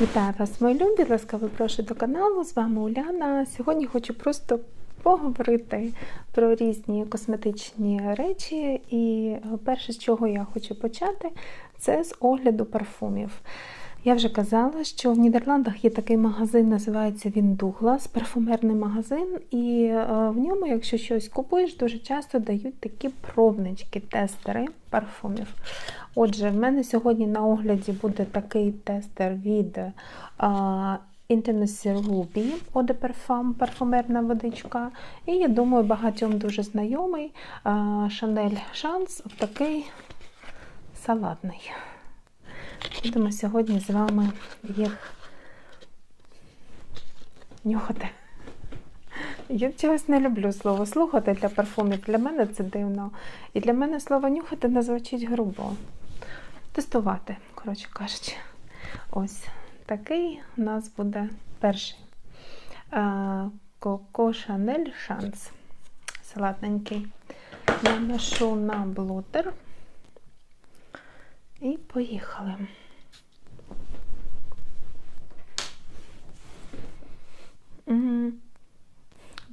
Вітаю вас, мої любі! Ласкаво прошу до каналу. З вами Уляна. Сьогодні хочу просто поговорити про різні косметичні речі. І перше, з чого я хочу почати, це з огляду парфумів. Я вже казала, що в Нідерландах є такий магазин, називається він Douglas, парфумерний магазин, і е, в ньому, якщо щось купуєш, дуже часто дають такі пробнички, тестери парфумів. Отже, в мене сьогодні на огляді буде такий тестер від е, Intimacy Ruby Eau de Parfum, парфумерна водичка. І я думаю, багатьом дуже знайомий Chanel Chance, такий салатний. Будемо сьогодні з вами їх нюхати. Я чогось не люблю слово слухати для парфумів. Для мене це дивно. І для мене слово нюхати не звучить грубо. Тестувати, коротше кажучи. Ось такий у нас буде перший. Коко Шанель Шанс. Салатненький. Наношу на блотер. І поїхали.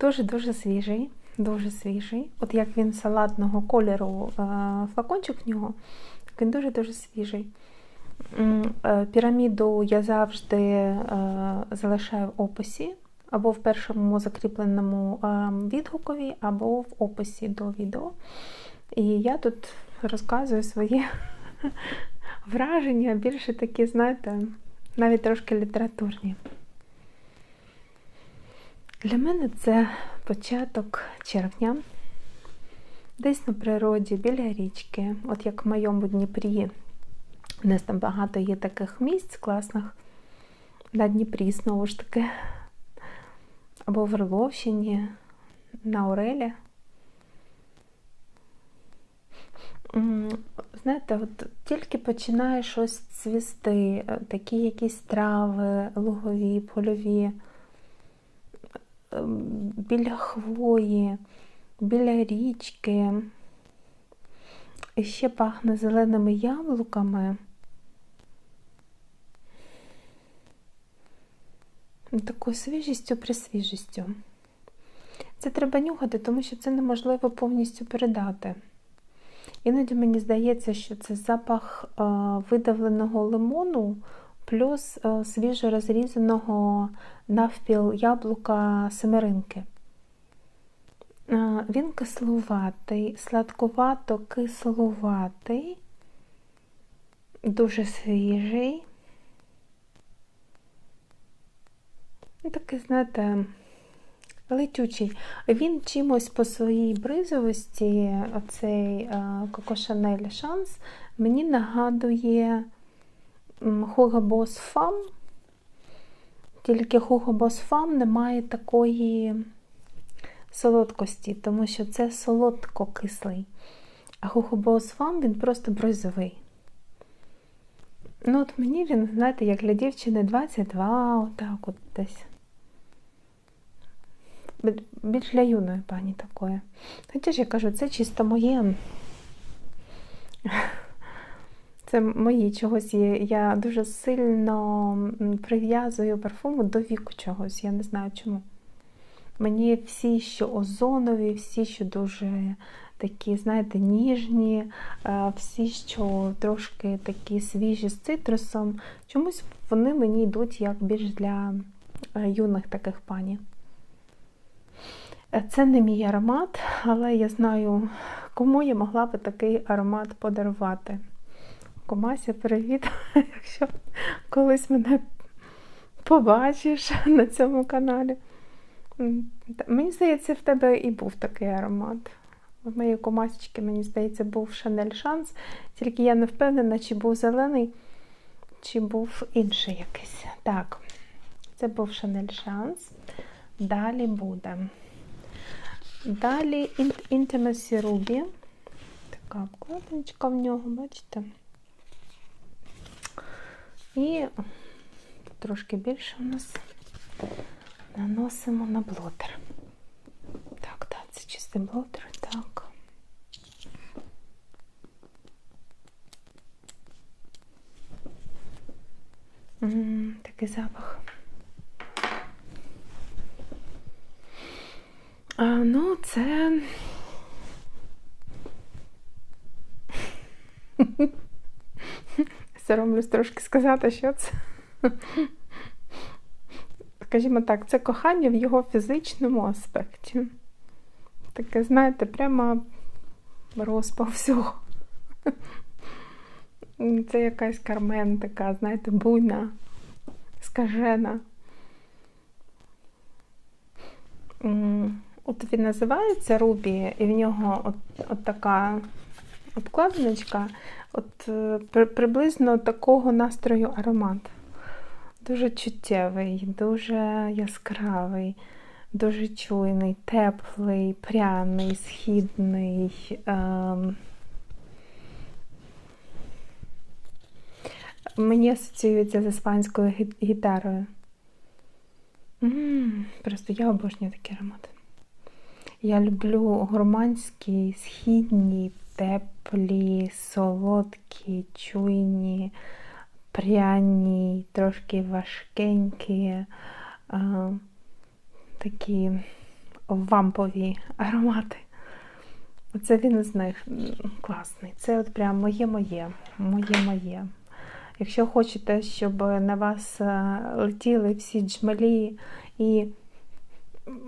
Дуже-дуже свіжий, дуже свіжий. От як він салатного кольору е, флакончик в нього, так він дуже-дуже свіжий. Е, піраміду я завжди е, залишаю в описі, або в першому закріпленому відгукові, або в описі до відео. І я тут розказую свої враження, більше такі, знаєте, навіть трошки літературні. Для мене це початок червня, десь на природі, біля річки, от як в моєму Дніпрі. У нас там багато є таких місць класних на Дніпрі, знову ж таки, або в Орловщині, на Орелі. Знаєте, от тільки починає щось цвісти, е, такі якісь трави, лугові, польові, ем, біля хвої, біля річки. І ще пахне зеленими яблуками. Такою свіжістю присвіжістю. Це треба нюхати, тому що це неможливо повністю передати. Іноді мені здається, що це запах е, видавленого лимону плюс е, свіжо розрізаного навпіл яблука семеринки. Е, він кислуватий, сладкувато-кислуватий, дуже свіжий. Такий, знаєте, летючий. Він чимось по своїй бризовості, оцей Coco Chanel Chance, мені нагадує Hugo Boss Femme, тільки Hugo Boss Femme не має такої солодкості, тому що це солодко-кислий. А Hugo Boss Femme він просто бризовий. Ну, от мені він, знаєте, як для дівчини 22, отак от десь більш для юної пані такої. Хоча ж я кажу, це чисто моє. Це мої чогось є. Я дуже сильно прив'язую парфуму до віку чогось, я не знаю чому. Мені всі, що озонові, всі, що дуже такі, знаєте, ніжні, е, всі, що трошки такі свіжі з цитрусом, чомусь вони мені йдуть як більш для е, юних таких пані. Це не мій аромат, але я знаю, кому я могла би такий аромат подарувати. Комася, привіт! Якщо колись мене побачиш на цьому каналі. Мені здається, в тебе і був такий аромат. В моїй комасічки, мені здається, був Chanel Chance, тільки я не впевнена, чи був зелений, чи був інший якийсь. Так, це був Chanel Chance. Далі буде. Далі Intimacy Ruby. Така обкладиночка в нього, бачите? І трошки більше у нас наносимо на блотер. Так, так, це чистий блотер, так. Такий запах. А, ну, це. Соромлюсь трошки сказати, що це. Скажімо так, це кохання в його фізичному аспекті. Таке, знаєте, прямо розпав всього. Це якась кармен така, знаєте, буйна, скажена. М, От він називається Рубі, і в нього от, от така обкладиночка, от е, при- приблизно такого настрою аромат. Дуже чуттєвий, дуже яскравий, дуже чуйний, теплий, пряний, східний. Ем... Мені асоціюється з іспанською гі- гітарою. М, Просто я обожнюю такі аромати. Я люблю гурманські, східні, теплі, солодкі, чуйні, пряні, трошки важкенькі, а, такі вампові аромати. Оце він із них класний. Це от прям моє-моє, моє-моє. Якщо хочете, щоб на вас е, летіли всі джмелі і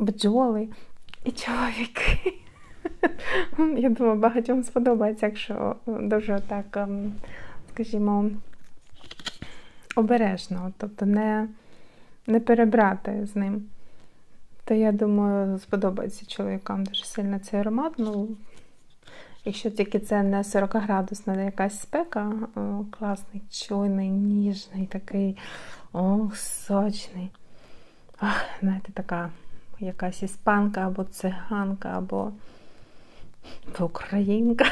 бджоли, і чоловіки. Я думаю, багатьом сподобається, якщо дуже так, ем, скажімо, обережно, тобто не, не перебрати з ним. То я думаю, сподобається чоловікам дуже сильно цей аромат. Ну, якщо тільки це не 40-градусна якась спека, о, класний, чуйний, ніжний, такий ох, сочний. Ах, знаєте, така якась іспанка або циганка, або українка.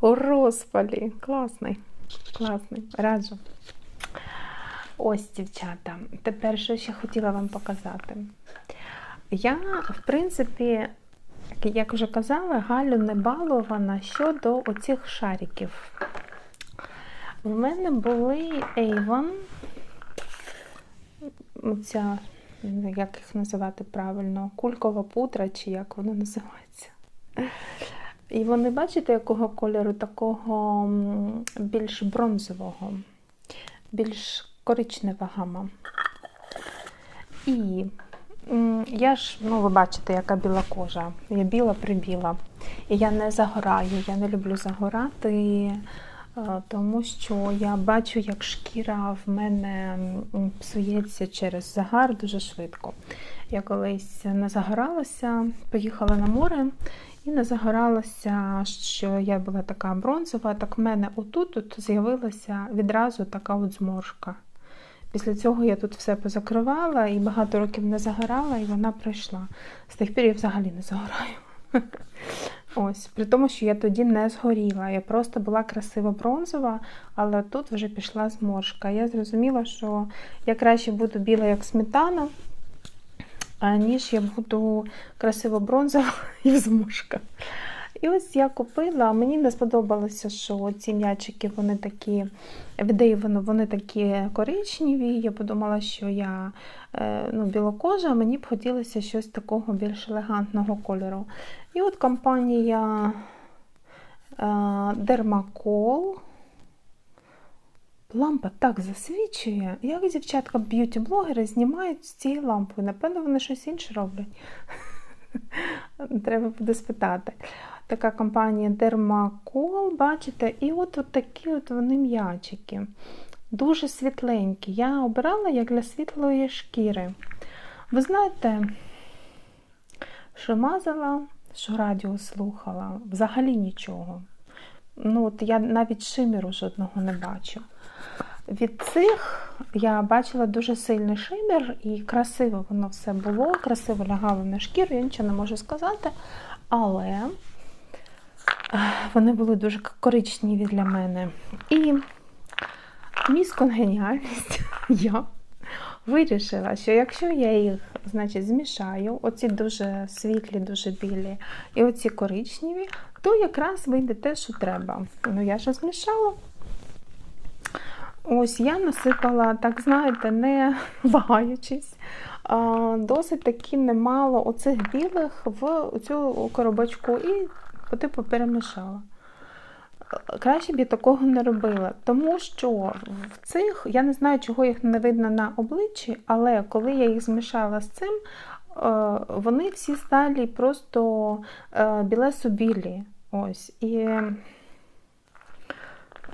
У розпалі. Класний. Класний. Раджу. Ось, дівчата. Тепер що ще хотіла вам показати. Я, в принципі, як вже казала, Галю не балована щодо оцих шариків. В мене були Avon, оця, як їх називати правильно, кулькова пудра, чи як воно називається. І вони, бачите, якого кольору? Такого більш бронзового, більш коричнева гама. І я ж, ну ви бачите, яка біла кожа. Я біла прибіла. І я не загораю, я не люблю загорати, тому що я бачу, як шкіра в мене псується через загар дуже швидко. Я колись не загоралася, поїхала на море і не загоралася, що я була така бронзова, так в мене отут от з'явилася відразу така от зморшка. Після цього я тут все позакривала і багато років не загорала, і вона пройшла. З тих пір я взагалі не загораю. Ось, при тому, що я тоді не згоріла. Я просто була красиво бронзова, але тут вже пішла зморшка. Я зрозуміла, що я краще буду біла, як сметана, ніж я буду красиво бронзова і в зморшках. І ось я купила, мені не сподобалося, що ці м'ячики вони такі від вони такі коричневі. Я подумала, що я е, ну, білокожа, мені б хотілося щось такого більш елегантного кольору. І от компанія Dermacol. Лампа так засвічує, як дівчатка б'юті-блогери знімають з цією лампою. Напевно, вони щось інше роблять. Треба буде спитати. Така компанія Dermacol, бачите, і от, от такі от вони м'ячики. Дуже світленькі. Я обирала як для світлої шкіри. Ви знаєте, що мазала, що радіо слухала, взагалі нічого. Ну, от Я навіть шиміру жодного не бачу. Від цих я бачила дуже сильний шимір, і красиво воно все було, красиво лягало на шкіру, я нічого не можу сказати. Але вони були дуже коричневі для мене. І міс конгеніальність я вирішила, що якщо я їх значить, змішаю, оці дуже світлі, дуже білі, і оці коричневі, то якраз вийде те, що треба. Ну, я ж змішала. Ось я насипала, так знаєте, не вагаючись, досить таки немало оцих білих в цю коробочку і по типу перемішала. Краще б я такого не робила, тому що в цих, я не знаю, чого їх не видно на обличчі, але коли я їх змішала з цим, е, вони всі стали просто білесобілі. білесо-білі. Ось. І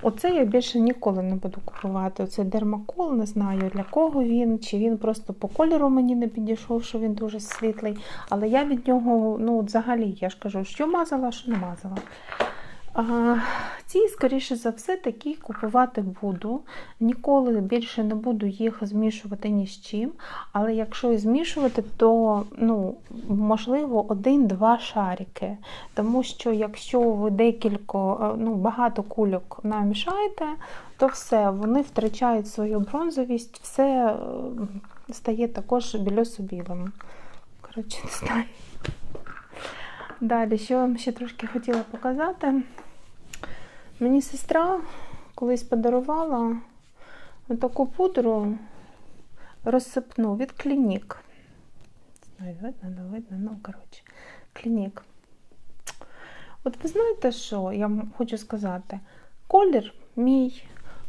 оце я більше ніколи не буду купувати. Оцей дермакол, не знаю для кого він, чи він просто по кольору мені не підійшов, що він дуже світлий. Але я від нього, ну, взагалі, я ж кажу, що мазала, що не мазала. Ці, скоріше за все, такі купувати буду. Ніколи більше не буду їх змішувати ні з чим. Але якщо і змішувати, то ну, можливо один-два шарики. Тому що якщо ви декілька, ну, багато кульок намішаєте, то все, вони втрачають свою бронзовість, все стає також більосо-білим. Коротше, не знаю. Далі, що вам ще трошки хотіла показати. Мені сестра колись подарувала таку пудру розсипну від клінік. Знаю, видно, не видно, ну, коротше, клінік. От ви знаєте, що я вам хочу сказати? Колір мій,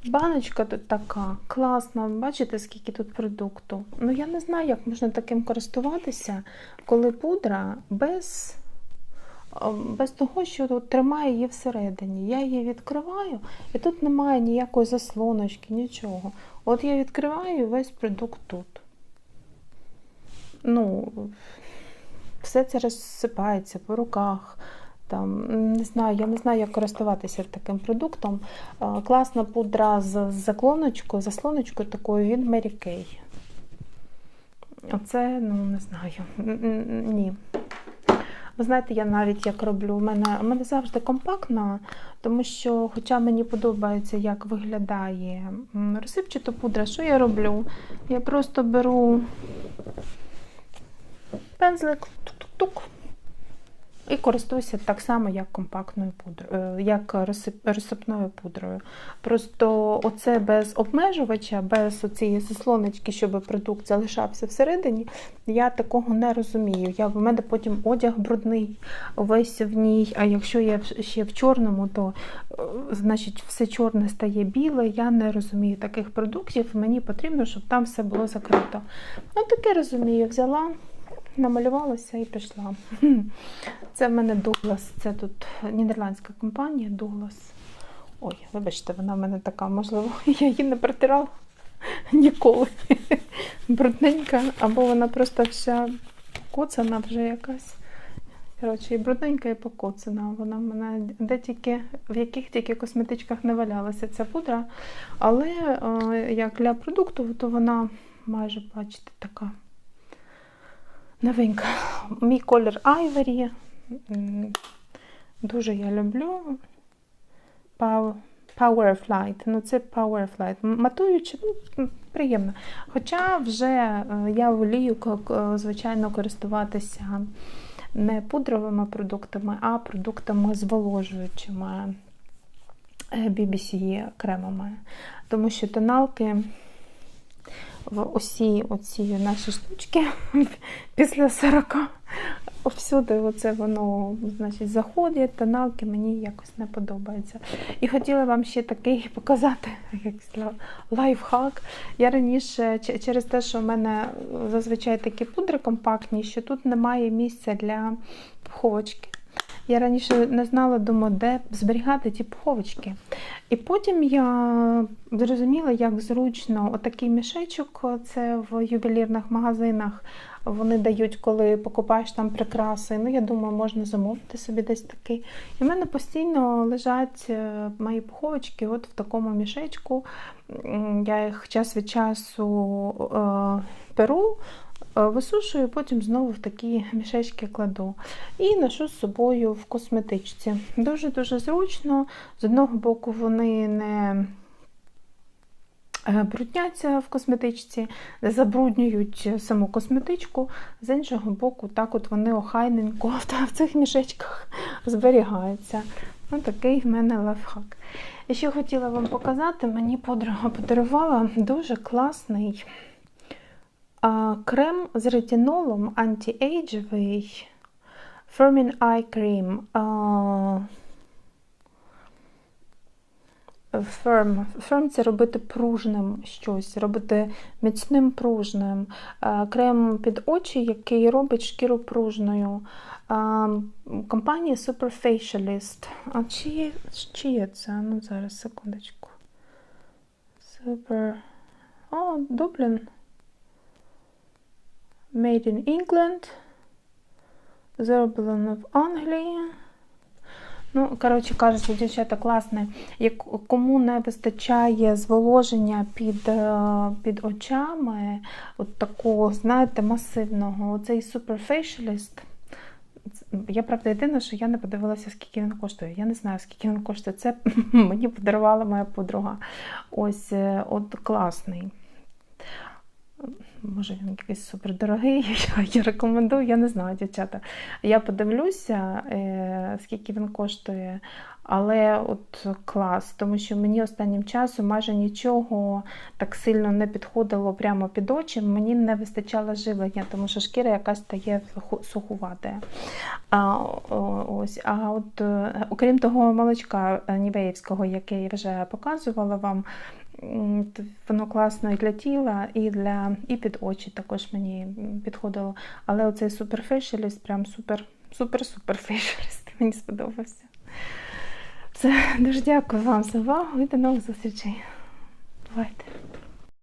баночка тут така, класна, бачите, скільки тут продукту. Ну, я не знаю, як можна таким користуватися, коли пудра без без того, що тут тримає її всередині. Я її відкриваю, і тут немає ніякої заслоночки, нічого. От я відкриваю весь продукт тут. Ну, все це розсипається по руках. Там, не знаю, Я не знаю, як користуватися таким продуктом. Класна пудра з заклоночкою, заслоночкою такою від Mary Kay. Оце, ну, не знаю. Ні. Ви знаєте, я навіть як роблю, у мене у мене завжди компактна, тому що, хоча мені подобається, як виглядає розсипчата пудра, що я роблю? Я просто беру пензлик, і користуюся так само, як компактною пудрою, е, як розсипною пудрою. Просто оце без обмежувача, без цієї заслоночки, щоб продукт залишався всередині, я такого не розумію. Я, В мене потім одяг брудний, весь в ній, а якщо я ще в чорному, то е, значить все чорне стає біле. Я не розумію таких продуктів. Мені потрібно, щоб там все було закрито. Ну, таке розумію, взяла намалювалася і пішла. Це в мене Douglas, це тут нідерландська компанія Douglas. Ой, вибачте, вона в мене така, можливо, я її не протирала ніколи. Брудненька, або вона просто вся покоцана вже якась. Коротше, і брудненька, і покоцана. Вона в мене де тільки, в яких тільки косметичках не валялася ця пудра. Але як для продукту, то вона майже, бачите, така новинка. Мій колір Ivory. Дуже я люблю Power Flight. Ну, це Power Flight. Матуючи, ну, приємно. Хоча вже е, я волію, звичайно, користуватися не пудровими продуктами, а продуктами зволожуючими BBC кремами. Тому що тоналки в усі оці наші штучки після 40. Всюди оце воно значить, заходить, тоналки мені якось не подобається. І хотіла вам ще такий показати як лайфхак. Я раніше через те, що в мене зазвичай такі пудри компактні, що тут немає місця для пуховочки. Я раніше не знала, думаю, де зберігати ті пуховочки. І потім я зрозуміла, як зручно отакий мішечок, це в ювелірних магазинах. Вони дають, коли покупаєш там прикраси. Ну, я думаю, можна замовити собі десь такий. І в мене постійно лежать е, мої пуховочки от в такому мішечку. Я їх час від часу е, перу, висушую, потім знову в такі мішечки кладу. І ношу з собою в косметичці. Дуже-дуже зручно. З одного боку, вони не е, брудняться в косметичці, не забруднюють саму косметичку, з іншого боку, так от вони охайненько в цих мішечках зберігаються. Ну, такий в мене лайфхак. І ще хотіла вам показати, мені подруга подарувала дуже класний крем з ретинолом антиейджевий Firmin Eye Cream. Firm. Firm – це робити пружним щось, робити міцним пружним. Крем під очі, який робить шкіру пружною. Компанія Superfacialist. А чи є, чи це? Ну, зараз, секундочку. Super. О, Дублін. Made in England. Зроблено в Англії. Ну, коротше кажучи, дівчата класне. Як кому не вистачає зволоження під е, під очами, от такого, знаєте, масивного, оцей Superfacialist. Я правда єдине, що я не подивилася, скільки він коштує. Я не знаю, скільки він коштує. Це мені подарувала моя подруга. Ось е, от класний. Може, він якийсь супердорогий, я рекомендую, я не знаю, дівчата. Я подивлюся, е, скільки він коштує, але от клас, тому що мені останнім часом майже нічого так сильно не підходило прямо під очі, мені не вистачало живлення, тому що шкіра якась стає сухувата. А, ось, а от, е, окрім того молочка Нівеївського, яке я вже показувала вам, Воно класно і для тіла, і для і під очі також мені підходило. Але оцей суперфешеліст прям супер, супер-супер фешеліст. Мені сподобався. Все, дуже дякую вам за увагу і до нових зустрічей. Бувайте!